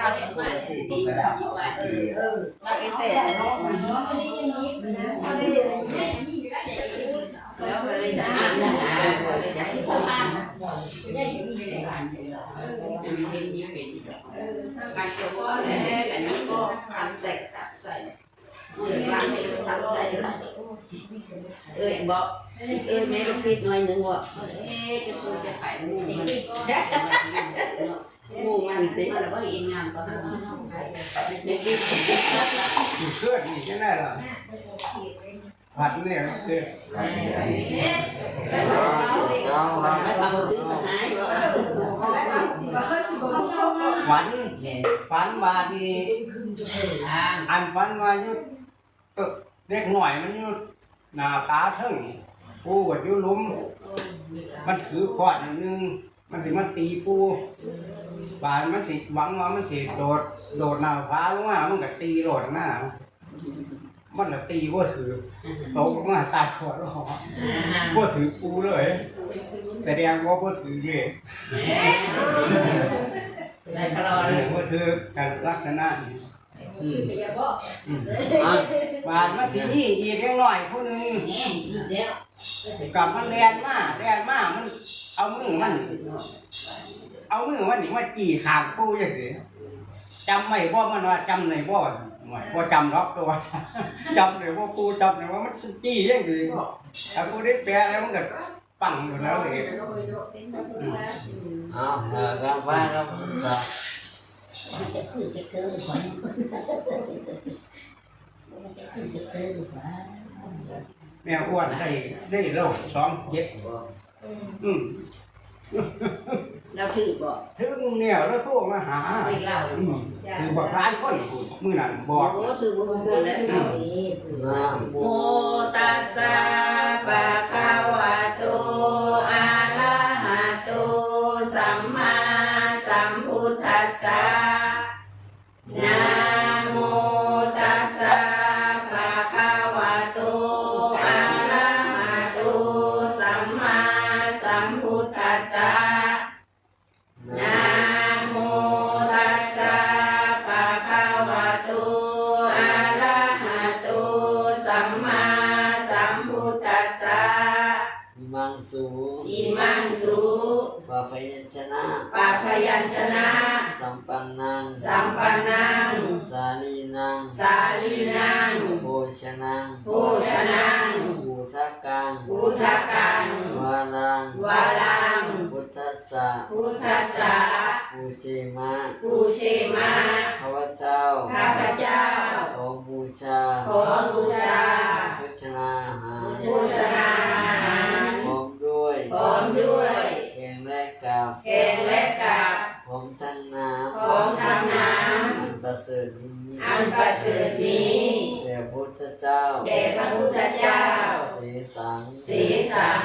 เราเนี่ยมาดีดีไว้เออเออเราเองแต่เนาะแล้วไปเลยจะอ่านนะจะให้สมานนะจะอยู่ในบ้านจะมีเห็นยิ้เป็นการเกี่ยวข้องแล้วอันนี้ก็ทำใส่ตับใส่เดี๋ยววางให้ทำใส่เออบอกเออแม่ก็คิดหน่อยนึงว่าเอ๊ะจะตัวจะไปงูมัน งูมันติมันแล้วก็อินงามก็มันเด็กอยู่เสื้อนี่ใช่ไหมล่ะผัดเนี่ยเสื้อไม่พามาซื้อมาหายก็ฝันฝันว่าที่อันฝันว่าอยู่เด็กหน่อยมันอยู่หน้าตาเทิงปูก็อยู่ลุมมันถือขวดหนึง มันสิมันตีปูบานมันสิหวังว่ามันสิโดด โดดหน้าฟ้าลงมามันก็ตีโดดหน้า มันก็ตีบ่ถือตกลงมาตายขวดแล้วบ่ถือปูเลยแสดงว่าบ่ถือเด้ได้ก็รอเอเลยอบ่ถือกันลักษณะนี้อืมอืมอะบานมันสิมีอีกเล็กน้อยผู้หนึงนี่เดี๋ยวกับมันแลนมาแลนมามัน เอามือมันเอามือมันนี่มาจี้ขางปูจังซี่จำไม่บ่มันว่าจำในบ่หวยบ่จำหรอกตัวจำเลยว่าปูจำเลยว่ามันจี้จังซี่ถ้าปูได้แปลแล้วมันก็ปังอยู่แล้วเลยเอาเออครับว่าครับต่อจะขึ้นจะเจอหรือเปล่าจะขึ้นจะเจอหรือเปล่าแม่อ้วนได้ได้โลสองเจ็ด อืมเราถือบอกถึงเนี่ยแล้วโทรมาหาไม่เล่าอืมคือบอกร้านคนพูดมื้อนั้นบอกโอ้ถือมือคนแล้วนะโมตัสสะปะคะวะโตอะ สูอิมังสุปะพยัญชนะปะพยัญชนะ สัมปันนัง สัมปันนัง สาลีนัง สาลีนังโภชนังโภชนังอุทะกังพุทธกังวารังวาลัง พุทธัสสะพุทธัสสะปูเชมะปูเชมาข้าพเจ้าข้าพเจ้า ขอบูชา ขอบูชาโภชนาอาหารบูชนา งและกับพร้อมทั้งน้ำพร้อมทั้งน้ำอันประเสริฐนี้อันประเสริฐนี้แด่พุทธเจ้าแด่พระพุทธเจ้าสีสังสีสัง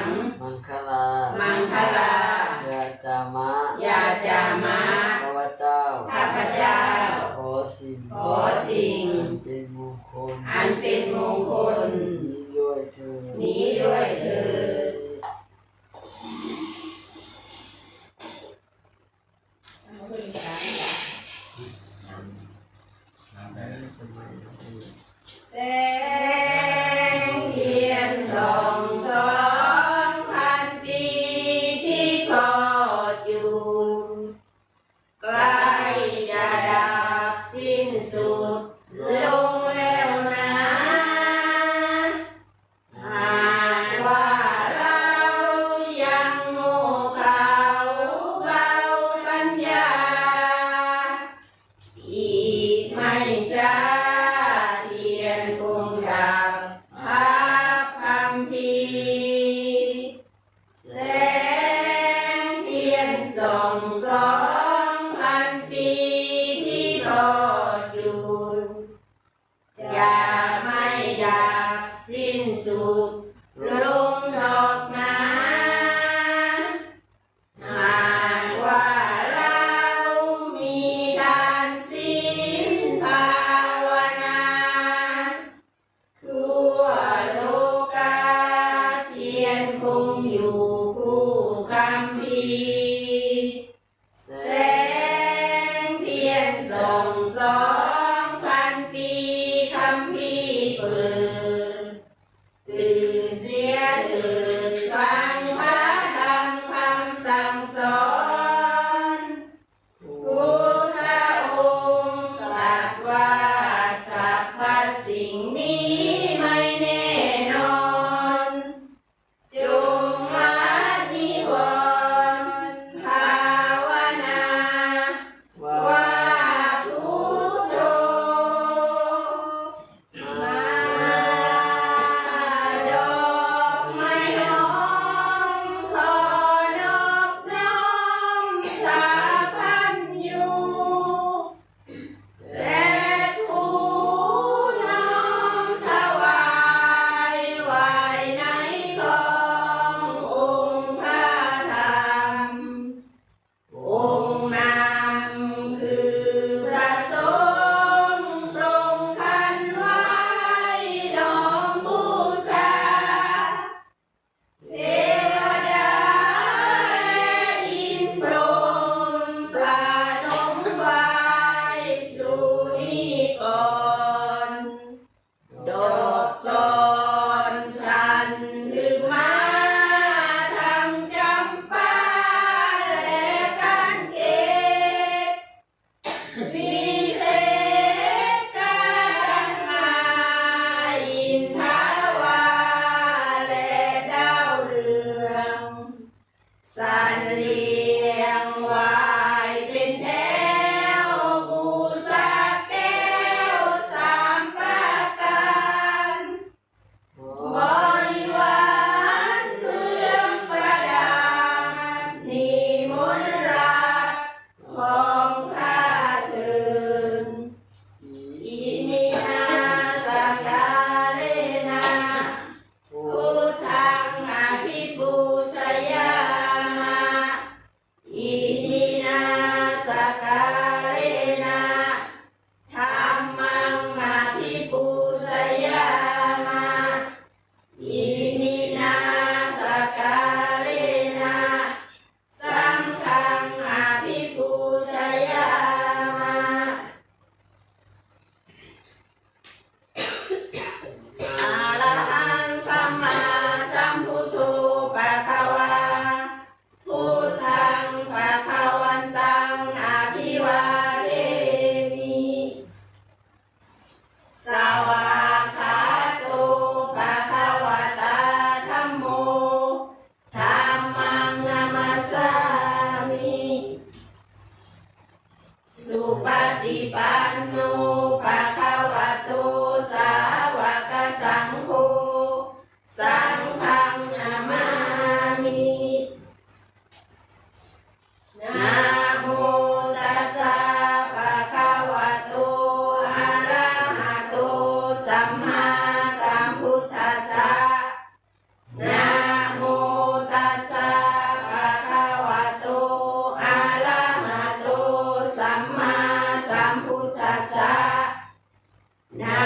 นะ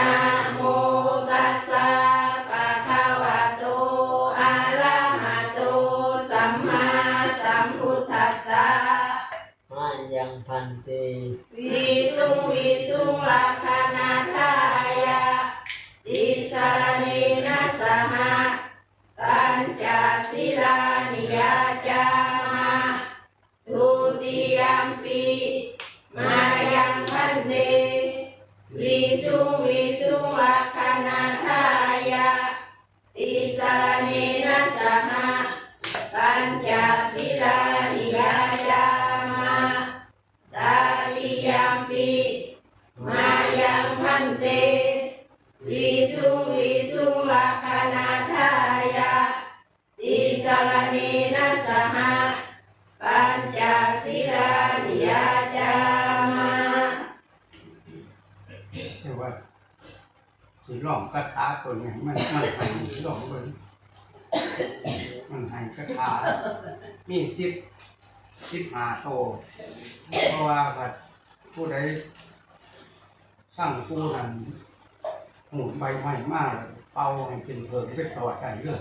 โมตัสสะปะคะวะโตอะระหะโตสัมมาสัมพุทธัสสะมายังพันเตวิสุงวิสุงลาภ สุลักขณาทายะอิสารณีนัสหะปัญจศิลานิยาจามะเรียกว่าสีหล่อมกระทาตัวนี้มันมันหายสีหล่อมเลยมันหายกระทามีสิบสิบหาโต เพราะว่าแบบผู้ใดสร้างผู้นั้นหมุนใบใหม่มากเลย เป่าให้เป็นเพิงเป็นสวัสดิ์กัเรื่อย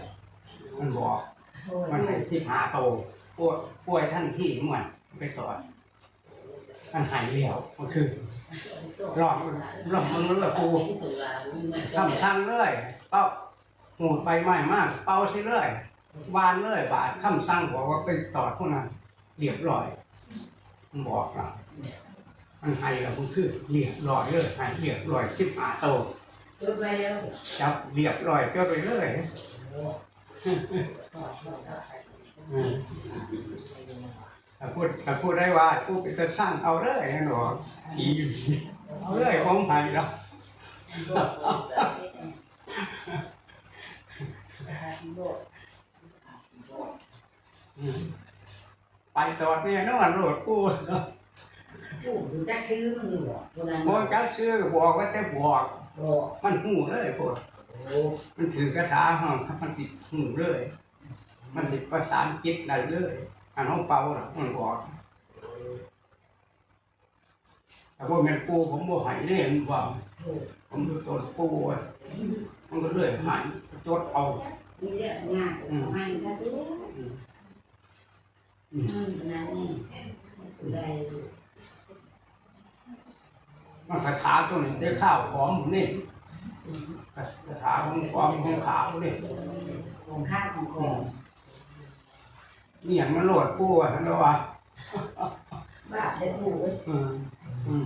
มันบอกมันให้สิบหาโตป่วยป่วยท่านที่ม่วนเป็นสวัสดิ์มันหายเหลี้ยวมันคือรอบรอบมันละกูทำสั่งเรื่อยเป้าหูไปไหม้มาก เป่าสิเรื่อยวานเรื่อยบาทคำสั่งบอกว่าไปต่อพวกนั้นเรียบร้อยมันบอกเรามันให้เราคือเรียบร้อยเลยให้เรียบร้อยสิบหาโต จดไว้แล้วจับเรียบร้อยเจ้าไปเลยอืมถ้าพูดถ้าพูดได้ว่ากูเป็นตะสร้างเอาเลยนะหนูผีอยู่เอาเลยผมให้แล้วอืมไปตอดเนี่ยนอนโหลดกูโอ้ดูจักซื้อมันอยู่บ่ตัวนั้นบอกจักชื่อบอกว่าแต่บอก โอ้มันหูเลยพวกโหมันถือกระถาห้องมันติดหูเลย มันติดประสานจิตได้เลยอันห้องเป่าน่ะมันบอกแต่ว่าเงินปูผมบ่ใหายเลยมันบอกผมดูตัวปูอะมันก็เลยใหายจดเอานี่เรียกงานไม่ซะซื้ออืมนั่นนี่ได้ มันคาถาตัวนี้ได้ข้าวหอมนี่คาถาของความของขาวนี่ของข้าวของของนี่อย่างมันโหลดปูอะท่านว่าบ้าได้ปูเว้ยอืมอืม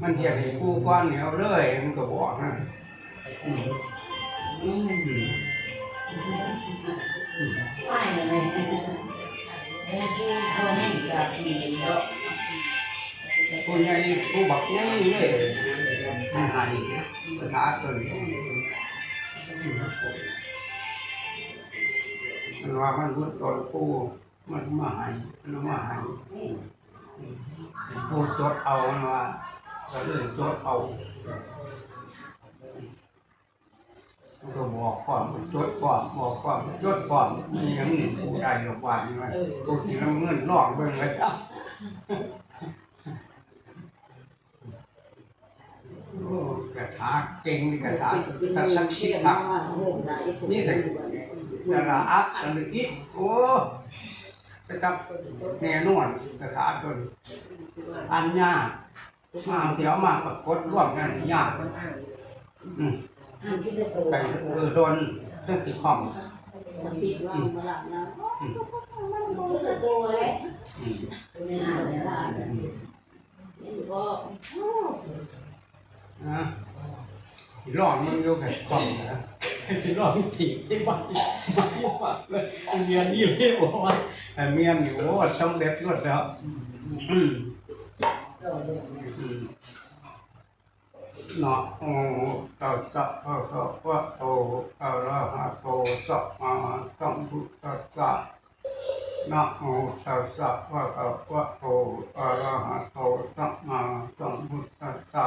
มันเรียกให้ปูก้อนเหนียวเลยมันก็บอกนะอืมอืมไม่เลยไอ้นั่นปูเขาให้สับปีเนาะ ปูใหญ่ปูบักใหญ่เลยมันหายคาถาตัวนี้มันว่ามันรุดตัวปูมันมาหายมันมาหายปูจดเอามันว่าก็เลยจดเอาก็บอกความจดความบอกความจดความมีอย่างหนึ่งผู้ใดหรอกว่านี่ว่าผู้ที่น้ำเงินลองเบิ่งไว้จ้ะโอ้ กระถาเก่งนี่กระถาแต่สักชิดครับนี่แต่สระอักสระอิโอ้ไปตับแน่นอนกระถาตัวนี้อันยากมาเสียวมากกับกดร่วมกันยากอืมไปเออโดนเรื่องสิของปิดว่างมาหลับนะตัวเลยอืมตัวนี้อ่านแล้วอ่านนี่ก็ นะสิลองมึงอยู่กับกล่องนะสิลองถีบที่บ้านมาบอกเลยเมียนี่เลยบอกว่าแต่เมียนี่โอ้สำเร็จรวดแล้วอืมตัวเรื่องเนี่ยอืมเนาะโอ้ตัสสะภะคะวะโตอะระหะโตสัมมาสัมพุทธัสสะนะโมตัสสะภะคะวะโตอะระหะโตสัมมาสัมพุทธัสสะ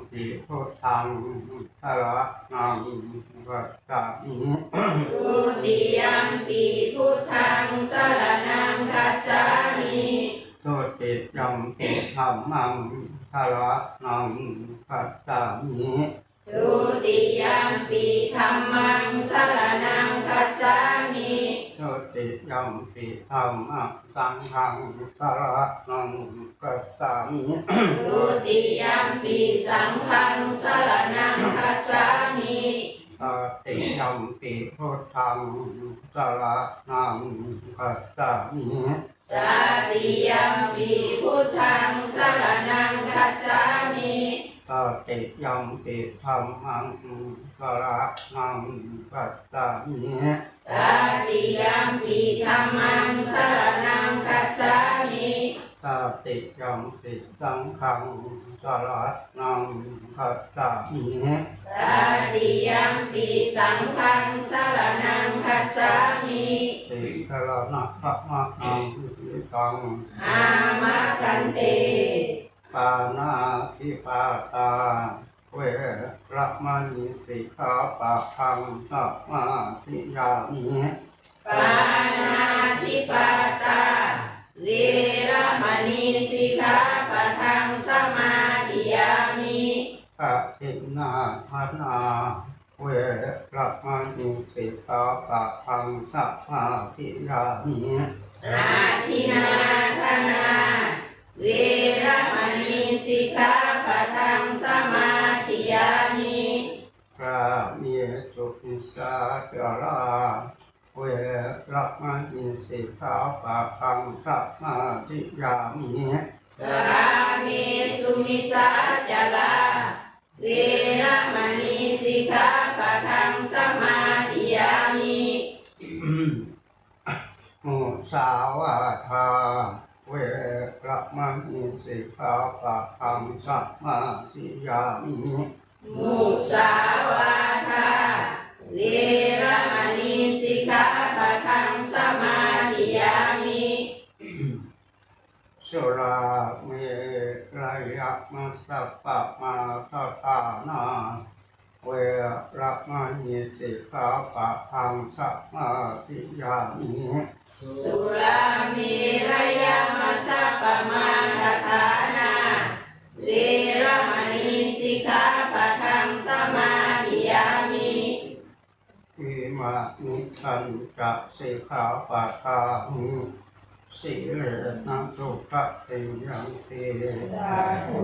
ยมปิพุทธังสรณังกัจฉามิทุติยัมปีพุทธังสรณังคัจฉามิทุติยมปิธัมมังสรณังกัจฉามิ ทุติยัมปีธัมมังสรณังคัจฉามิทุติยมปิธัมมังสังฆังสรณังกัจฉามิทุติยัมปีสังฆังสรณังคัจฉามิทตติยัมปิพุทธังสารนังกัจจามิตาติยัมปีพุทธังสรนังคัจฉามิ ตติยัมปิธรรมังสารนังกัจจามิตาติยัมปีธัมมังสรนังคัจฉามิตติยัมปิสังฆังสารนังกัจจามิตาติยัมปีสังฆังสรนังคัจฉามิติสรณะพระมะนังทิตังอามะกันเต ปานาทิปาตา เวระมณีสิกขาปะทังสัมมาทิยามิปานาทิปาตา เวระมณีสิกขาปะทังสมาธิยามิกะทินาทานา เวระมณีสิกขาปะทังสัมมาทิยามิอาทินาธนา เวระมณีสิก ขาปะทังสมาธิยามิกาเมสุปิสาจาราเวระมณีสิกขาปะทังสัมมาทิยามิกาเมสุมิสาจาราเวระมณีสิกขาปะทังสมาธิยามิมุสาวาทาเวระมณีสิกขาปะทังสัมมาทิยามิมุสาวาทาเวระมณีสิกขาปะทังสมาธิยามิสุราเมรยะมัสสะปะมาทาทานาเวระมณีสิกขาปะทังสัมมาทิยามิ สุรามีระยะมัสสะปะมาทฐานาเวระมณีสิกขาปะทังสมาธิยามิอิมานิสันจะสิกขาปะทามิสิเลนะสุขะติยังเตสาธุ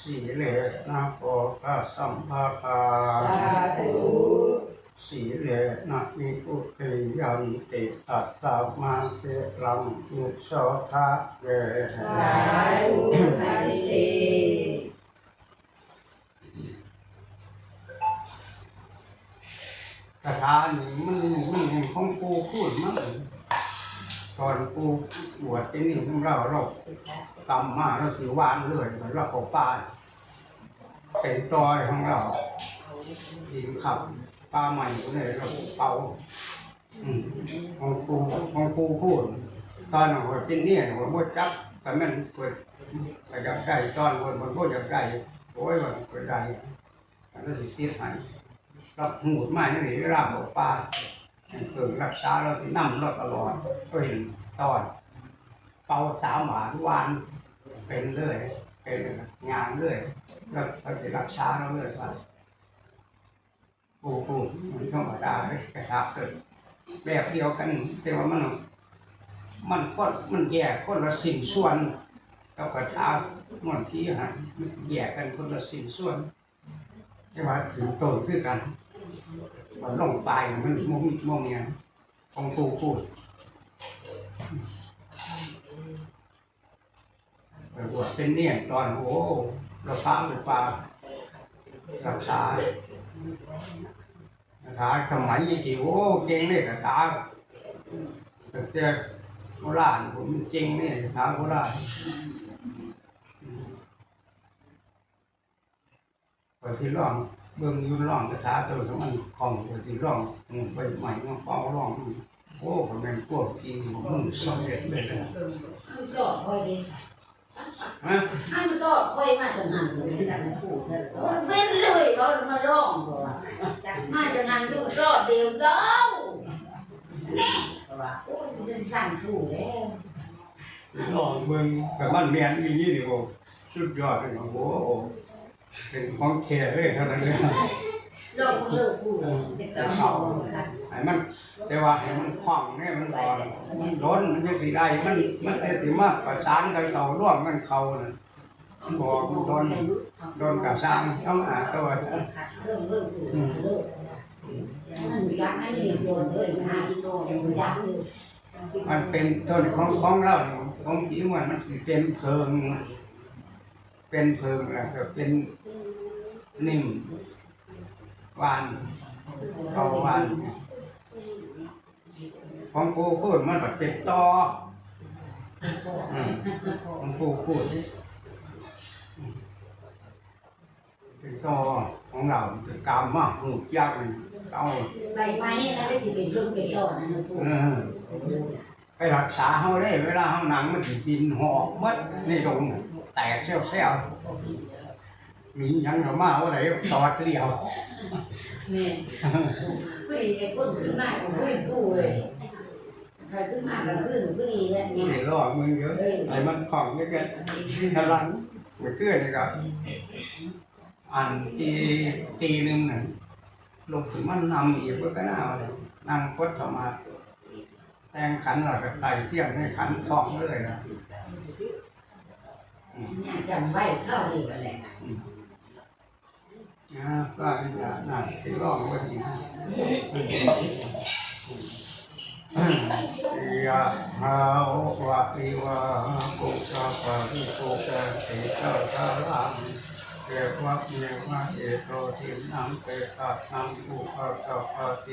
สีเลนะโภคสัมภาคาสาธุ สีเลนะมิปุติยันติตัสสะมาเสลังยุโสทะเวสาธุนาริเตคาถานี่มันมันมันของปูพูดมั้งตอนปูบวชที่นี่ของเราเราตำมาเราสิวานเลยเหมือนเราเขาป่าเป็นตอยของเราดินขับ ปลาใหม่ก็เลยเราเป่าอืมของครูของครูพูดตอนนั้นว่าเป็นเนี่ยว่าบ่จับแต่แมันเปิดไปจับได้ตอนคนมันบ่จับได้โอ้ยว่าเปิดได้มันก็สิเสียหายรับหูดมานี่เวลาบอกป้าอันเกิดรักษาเราสินำเราตลอดก็เห็นตอนเป่าสามหวานวานเป็นเลยเป็นงานเลยแล้วก็สิรักษาเราเลยว่า ปูปูมันธรรมดาเลยกระทาเกิดแบบเดียวกันแต่ว่ามันมันก็มันแยกคนละสิ่งส่วนกับกระทามันที่หันมันแยกกันคนละสิ่งส่วน แต่ว่าถึงโตคือกันมันลงไปมันมองมองเนี่ยของตูพูดไปบวชเป็นเนี่ยตอนโอ้เราฟ้าหรือฟ้า รักษาคาถาสมัยยี่สิโอ้เก่งเลยคาถาแต่เจ้าโบราณผมจริงเนี่ยคาถาโบราณพอที่ร้องเบิ่งยุ่นร้องคาถาตัวสมันคล่องพอที่ร้องไปใหม่มาเฝ้าร้องโอ้ผมเป็นพวกจริงผมมึงสำเร็จเลยนะ ฮะอันก็ค่อยมาจากงานเลยจากผู้เธอเป็นเลยเรามาร้องบ่ว่ามาจากงานอยู่รอดเดียวเด้าแน่ว่าโอ้ยจะสั่งผู้แล้วร้องเบิ่งกับมันแม่นอีนี่ดิโอสุดยอดเลยโอ้โหเป็นของแท้เลยเท่านั้นเลย ร้องเลิกผู้จะต้องเอาค่ะให้มัน แต่ว่าให้มันคล่องเนี่ยมันก่อนมันร้นมันจะสิได้มันมันจะสิมาประสานกันเขาร่วมกันเขาน่ะมันบอกมันโดนโดนกับสร้างต้องอ่านตัวเริ่มเริ่มผู้เลิกมันยักษ์ให้เรียนโดนเลยหาที่โตมันยักษ์เลยมันเป็นต้นของของเราของผีมันมันเป็นเพิง เป็นเพิงแล้วก็เป็นนิ่ม วานเอาหวานของกูพูดมันแบบเป็นตออืมของกูพูดเป็นตอของเราเป็นกามมากหูยากเลยเอาใบไม้นะไม่สิเป็นเพิ่งเป็นต้นนะนะพูดเออไปรักษาเขาได้เวลาเขาหนังมันสิบินหอกมัดในดงแตกเซี่ยวเซี่ยวๆมีหยังเขามาว่าไหนตอดเลี้ยว แม่ผู้ดีไอ้คนขึ้นมาก็ขึ้นผู้เลยใครขึ้นมาก็ขึ้นผู้ดีแล้วนี่เนี่ยรอมึงเยอะไอ้มันของเยอะแยะทะลังมันเกลือนี่ก็อันตีตีหนึ่งน่ะลงถึงมันนำอีกก็น่าเลยนั่งพดเข้ามาแทงขันหลักไตเที่ยงให้ขันคล้องเลยนะ เนี่ยจำไว้เข้าดีกันแหละ นะก็อย่าหนักที่ร้องไว้ดีนะยะหาวะอิวะปุชาปะริปุชาติตาตาลังเกวะเยวะเอโตทินังเปตะนังอุปะกะปะเต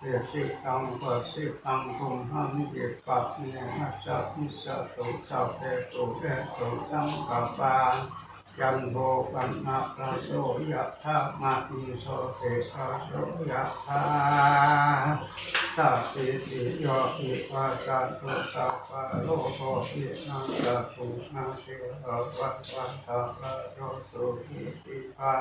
เอสิตังปัสสิตังตุมหังเกปะเนมัสสะมิสสะตุสัพเพตุเรตุสังกปา ยันโบปันนาปราโสยะธามาติโสเตปราโสยะธาสัพพิติโยอิวาสันตุสัพพะโลกโควินัสสตุนาเสหะวัตวันตะระโยสุขิปิภา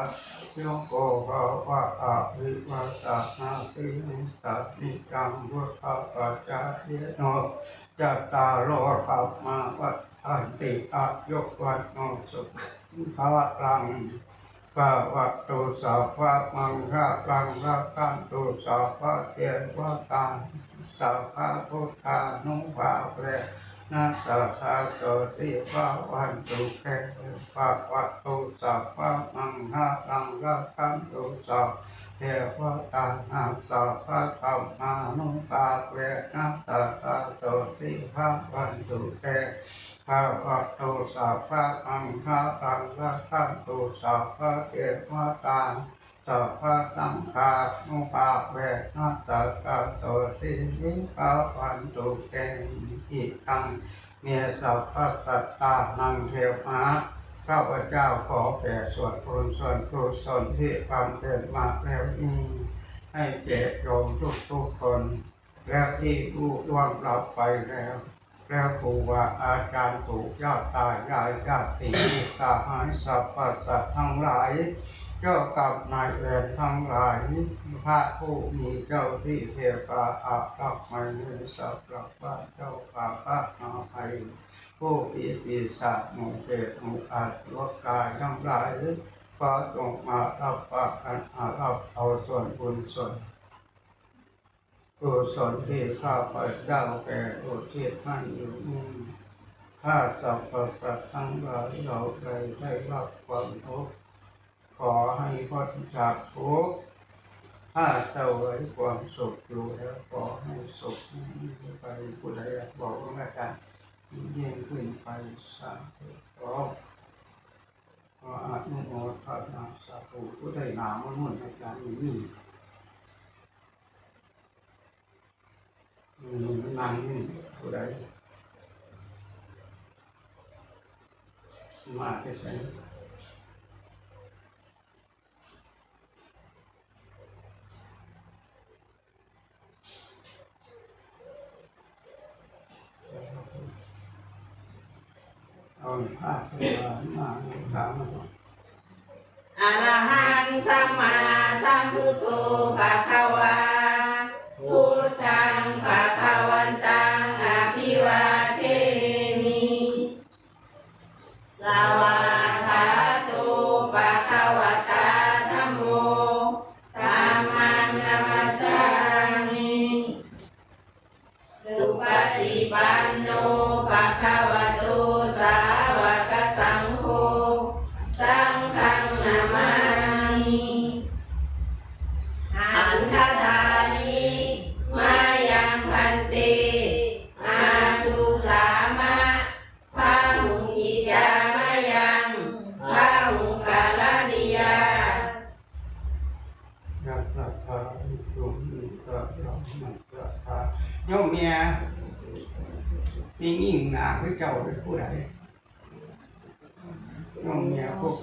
โยโกภาวะอะวิวัสสะนาสินิสัตติกังวุฒะปัจจายโนจัตตารโลธรรมาวัฏติอายุวันโนสุข ภาวะลังภาวะตุสัพพะมังคะลังพรักขันตุสัพพะเทวตาสัพพะพุทธานุภาเวนัสสะสะโสติภาวันตุเตภาวะตุสัพพะมังคะลังพรักขันตุสัพเทวตานัสสัพพะธรรมานุภาเวนัสสะสะโสติภาวันตุเต ข้าพระโตสัพพะอังคาตังคะขันตุสัพพะเทวตาสัพพะสังฆานุภาเวนัสสะกะโตติวิภาวันตุเตอิทังเมสัพพะสัตตานังเทวะข้าพเจ้าขอแผ่ส่วนบุญส่วนกุศลที่ความเป็นมาแล้วนี้ให้แก่โยมทุกทุกคน และที่ผู้ล่วงลับไปแล้ว แล้วครูบาอาจารย์ปู่ย่าตายายญาติสหายสัพพสัตทั้งหลาย เจ้ากับนายเวรทั้งหลาย พระผู้มีเจ้าที่เทวาอาภัพไม่เนื้อสัพพะพระเจ้าป่าพระนาภัยผู้ปีปีศาจมู่เปรตมู่อาจลวกายทั้งหลายขอจงมารับปะกันอารับเอาส่วนบุญส่วน กุศลที่ข้าพเจ้าแก่อุทิศให้อยู่นี้ข้าสรรพสัตว์ทั้งหลายเราได้ได้รับความทุกข์ขอให้พ้นจากทุกข์ถ้าเสวยความสุขอยู่แล้วขอให้สุขยิ่งไปผู้ใดบอกว่าการยิ่งขึ้นไปสาธุขอขออนุโมทนาสาธุผู้ใดหนามมุ่นในการนี้ มันั่งนี่ผู้ใดมาที่ไหนอาผ้าตัวมาสามมาอระหังสัมมาสัมพุทโธภะคะวา ทธังปะคะวันตั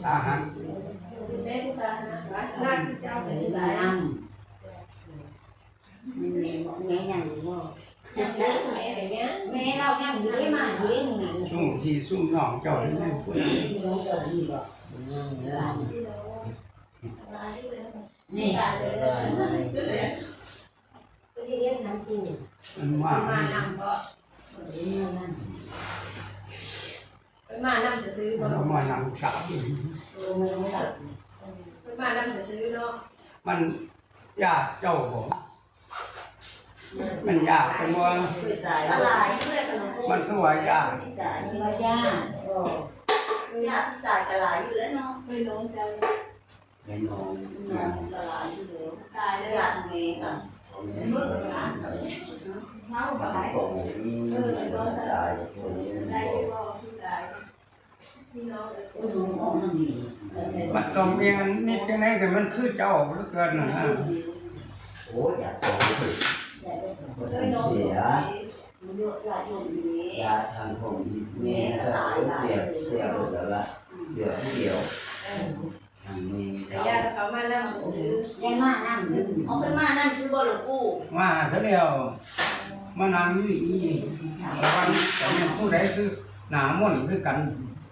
ăn แม่ยังบ่แม่แม่อะไรเงี้ย Mẹ đâu nhầm dễ mà dễ mà ซุ่ม ที่ซุ่มน้องเจ้าเป็นผู้ใด Đi đâu chờ đi bỏ นี่ Nè เลยเลย Cái đi em thằng cụ มันว่ามานั่งก็ Đi nhau ăn มานั่งจะซื้อมันเนาะมานั่งสาว Rồi mới không đặt มานั่งจะซื้อเนาะมันยากเจ้าผมมันยากเป็นว่าอะไรเพื่อนขนมมันก็ว่ายาก Đi vào ra Rồi อยากจ่ายกระไรอยู่แล้วเนาะไม่ลงใจ cái nón กระไรอยู่แล้วตายแล้วอยากเมย์ค่ะเมาแบบไหน còn những đại cũng ได้ที่ว่าที่ได้พี่น้อง Ôi dồi ôi, nó nghỉ มันต้องมีอันนี่จังไดก็มันคือเจ้าเหลือเกินนะฮะ ủa dạ còn thì เอ้ยน้อง xỉa เยอะหลายอยู่นี้ ra thằng hùng nghe cái xỉa xỉa được là được nhiều thằng mình ญาติเขามานั่งซื้อ Em mà ăn đừng เอาขึ้นมานั่งซื้อบ่หลวงปู่มาซะแล้วมานั่งอยู่อีระวังแต่เนี่ยผู้ใดคือหนาม่นต์คือกัน